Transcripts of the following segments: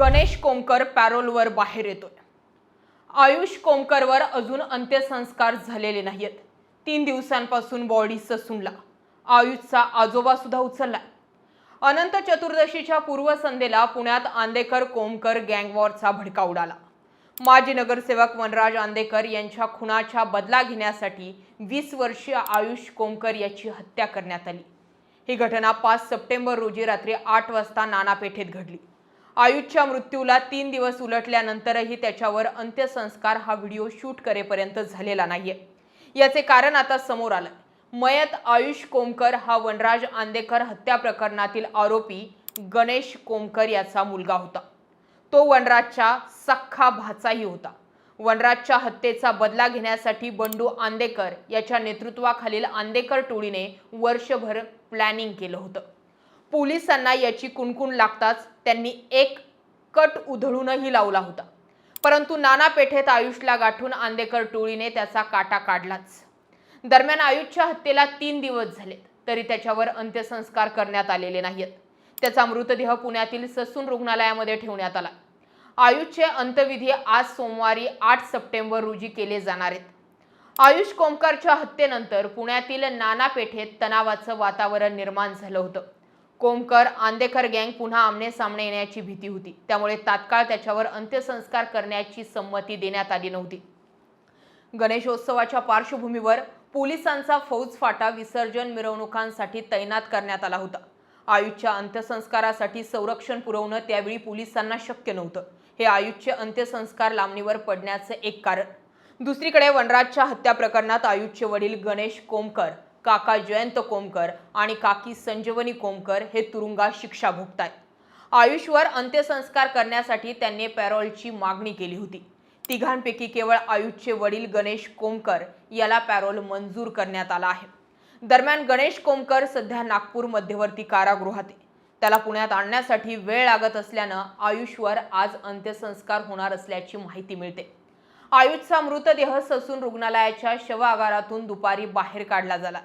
गणेश कोमकर पॅरोलवर बाहेर येतोय. आयुष कोमकरवर अजून अंत्यसंस्कार झालेले नाहीत तीन दिवसांपासून बॉडी ससूनला. आयुषचा आजोबा सुद्धा उचलला अनंत चतुर्दशीच्या पूर्वसंध्येला पुण्यात आंदेकर कोमकर गँगवॉरचा भडका उडाला. माजी नगरसेवक वनराज आंदेकर यांच्या खुनाच्या बदला घेण्यासाठी वीस वर्षीय आयुष कोमकर याची हत्या करण्यात आली. ही घटना पाच सप्टेंबर रोजी रात्री आठ वाजता नानापेठेत घडली. आयुषच्या मृत्यूला तीन दिवस उलटल्यानंतरही त्याच्यावर अंत्यसंस्कार हा व्हिडिओ शूट करेपर्यंत झालेला नाहीये. याचे कारण आता समोर आलं मयत आयुष कोमकर हा वनराज आंदेकर हत्या प्रकरणातील आरोपी गणेश कोमकर याचा मुलगा होता. तो वनराजच्या सख्खा भाचाही होता. वनराजच्या हत्येचा बदला घेण्यासाठी बंडू आंदेकर याच्या नेतृत्वाखालील आंदेकर टोळीने वर्षभर प्लॅनिंग केलं होतं. पोलिसांना याची कुणकुण लागताच त्यांनी एक कट उधळूनही लावला होता. परंतु नाना पेठेत आयुषला गाठून आंदेकर टोळीने त्याचा काटा काढलाच. दरम्यान आयुषच्या हत्येला तीन दिवस झालेत तरी त्याच्यावर अंत्यसंस्कार करण्यात आलेले नाहीत त्याचा मृतदेह पुण्यातील ससून रुग्णालयामध्ये ठेवण्यात आला. आयुषचे अंत्यविधी आज सोमवारी आठ सप्टेंबर रोजी केले जाणार आहेत. आयुष कोमकरच्या हत्येनंतर पुण्यातील नाना पेठेत तणावाचं वातावरण निर्माण झालं होतं. कोमकर आंदेकर गँग पुन्हा आमने सामने येण्याची भीती होती. त्यामुळे तात्काळ त्याच्यावर अंत्यसंस्कार करण्याची संमती देण्यात आली नव्हती. गणेशोत्सवाच्या पार्श्वभूमीवर पोलिसांचा फौजफाटा विसर्जन मिरवणुकांसाठी तैनात करण्यात आला होता. आयुषच्या अंत्यसंस्कारासाठी संरक्षण पुरवणं त्यावेळी पोलिसांना शक्य नव्हतं. हे आयुषचे अंत्यसंस्कार लांबणीवर पडण्याचं एक कारण. दुसरीकडे वनराजच्या हत्या प्रकरणात आयुषचे वडील गणेश कोमकर काका जयंत कोमकर आणि काकी संजीवनी कोमकर हे तुरुंगात शिक्षा भोगतायत. आयुषवर अंत्यसंस्कार करण्यासाठी त्यांनी पॅरोलची मागणी केली होती. तिघांपैकी केवळ आयुषचे वडील गणेश कोमकर याला पॅरोल मंजूर करण्यात आला आहे. दरम्यान गणेश कोमकर सध्या नागपूर मध्यवर्ती कारागृहात आहे. त्याला पुण्यात आणण्यासाठी वेळ लागत असल्यानं आयुषवर आज अंत्यसंस्कार होणार असल्याची माहिती मिळते. आयुषचा मृतदेह ससून रुग्णालयाच्या शवआगारातून दुपारी बाहेर काढला झाला.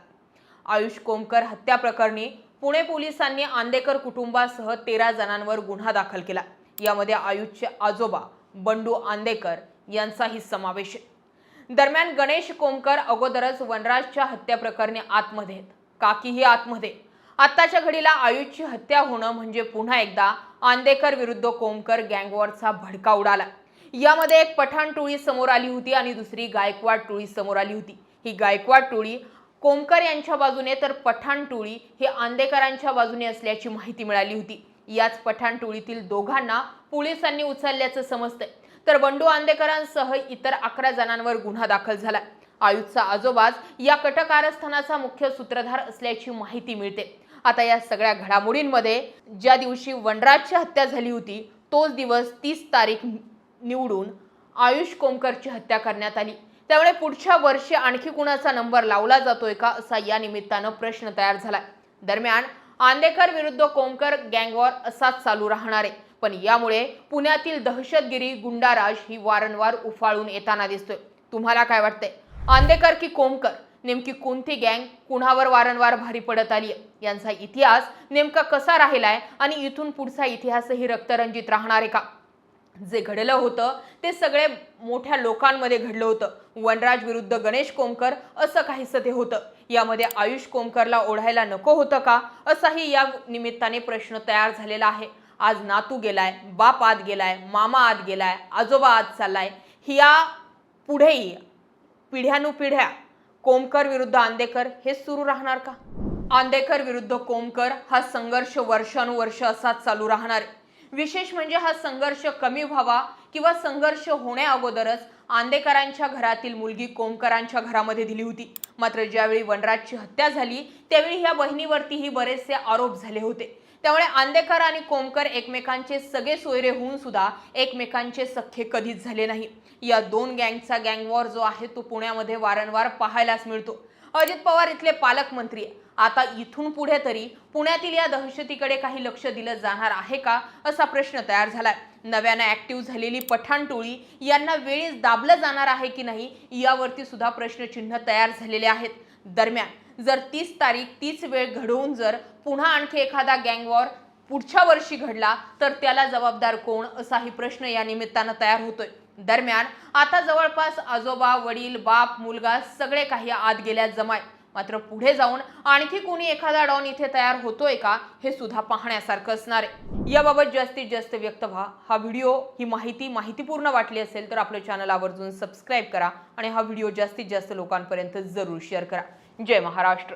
आयुष कोमकर हत्या प्रकरणी पुणे पोलिसांनी आंदेकर कुटुंबासह तेरा जणांवर गुन्हा दाखल केला. यामध्ये आयुषचे आजोबा बंडू आंदेकर यांचाही समावेश आहे. दरम्यान गणेश कोमकर अगोदरच वनराजच्या हत्या प्रकरणी आतमध्ये काकीही आतमध्ये आत्ताच्या घडीला आयुषची हत्या होणं म्हणजे पुन्हा एकदा आंदेकर विरुद्ध कोमकर गँगवॉरचा भडका उडाला. यामध्ये एक पठाण टोळी समोर आली होती आणि दुसरी गायकवाड टोळी समोर आली होती. ही गायकवाड टोळी कोमकर यांच्या बाजूने तर पठाण टोळी ही आंदेकरांच्या बाजूने असल्याची माहिती मिळाली होती. याच पठाण टोळीतील दोघांना पोलिसांनी उचलल्याचं समजतंय. तर बंडू आंदेकरांसह इतर अकरा जणांवर गुन्हा दाखल झाला. आयुषचा आजोबाज या कटकारस्थानाचा मुख्य सूत्रधार असल्याची माहिती मिळते. आता या सगळ्या घडामोडींमध्ये ज्या दिवशी वनराजची हत्या झाली होती तोच दिवस तीस तारीख निवडून आयुष कोमकरची हत्या करण्यात आली. त्यामुळे पुढच्या वर्षी आणखी कुणाचा नंबर लावला जातोय का असा या निमित्तानं प्रश्न तयार झाला दरम्यान आंदेकर विरुद्ध कोमकर गँगवॉर असाच चालू राहणार आहे. पण यामुळे पुण्यातील दहशतगिरी गुंडाराज ही वारंवार उफाळून येताना दिसतोय. तुम्हाला काय वाटतंय? आंदेकर की कोमकर? नेमकी कोणती गँग कुणावर वारंवार भारी पडत आली आहे यांचा इतिहास नेमका कसा राहिलाय? आणि इथून पुढचा इतिहासही रक्तरंजित राहणार आहे का? जे घडलं होतं ते सगळे मोठ्या लोकांमध्ये घडलं होतं. वनराज विरुद्ध गणेश कोमकर असं काहीसं ते होतं. यामध्ये आयुष कोमकरला ओढायला नको होतं का? असाही या निमित्ताने प्रश्न तयार झालेला आहे. आज नातू गेलाय बाप आत गेलाय मामा आत गेलाय आजोबा आत चाललाय. या पुढेही पिढ्यानुपिढ्या कोमकर विरुद्ध आंदेकर हे सुरू राहणार का? आंदेकर विरुद्ध कोमकर हा संघर्ष वर्षानुवर्ष असाच चालू राहणार. आहे. विशेष म्हणजे हा संघर्ष कमी व्हावा किंवा संघर्ष होण्या अगोदरच आंदेकरांच्या घरातील मुलगी कोमकरांच्या घरामध्ये दिली होती. मात्र ज्यावेळी वनराजची हत्या झाली त्यावेळी ह्या बहिणीवरतीही बरेचसे आरोप झाले होते. त्यामुळे आंदेकर आणि कोमकर एकमेकांचे सगळे सोयरे होऊन सुद्धा एकमेकांचे सख्खे कधीच झाले नाही. या दोन गँगचा गँग वॉर जो आहे तो पुण्यामध्ये वारंवार पाहायलाच मिळतो. अजित पवार इथले पालकमंत्री आता इथून पुढे तरी पुण्यातील या दहशतीकडे काही लक्ष दिलं जाणार आहे का असा प्रश्न तयार झालाय. नव्यानं ऍक्टिव्ह झालेली पठाण टोळी यांना वेळीच दाबलं जाणार आहे की नाही यावरती सुद्धा प्रश्नचिन्ह तयार झालेले आहेत. दरम्यान जर तीस तारीख तीच वेळ घडवून जर पुन्हा आणखी एखादा गँगवॉर पुढच्या वर्षी घडला तर त्याला जबाबदार कोण असाही प्रश्न या निमित्तानं तयार होतोय. दरम्यान आता जवळपास आजोबा वडील बाप मुलगा सगळे काही आत गेल्या जमाय. मात्र पुढे जाऊन आणखी कोणी एखादा डॉन इथे तयार होतोय का हे सुद्धा पाहण्यासारखं असणार आहे. याबाबत जास्तीत जास्त व्यक्त व्हा. हा व्हिडिओ ही माहिती माहितीपूर्ण वाटली असेल तर आपलं चॅनल आवर्जून सबस्क्राईब करा आणि हा व्हिडिओ जास्तीत जास्त लोकांपर्यंत जरूर शेअर करा. जय महाराष्ट्र.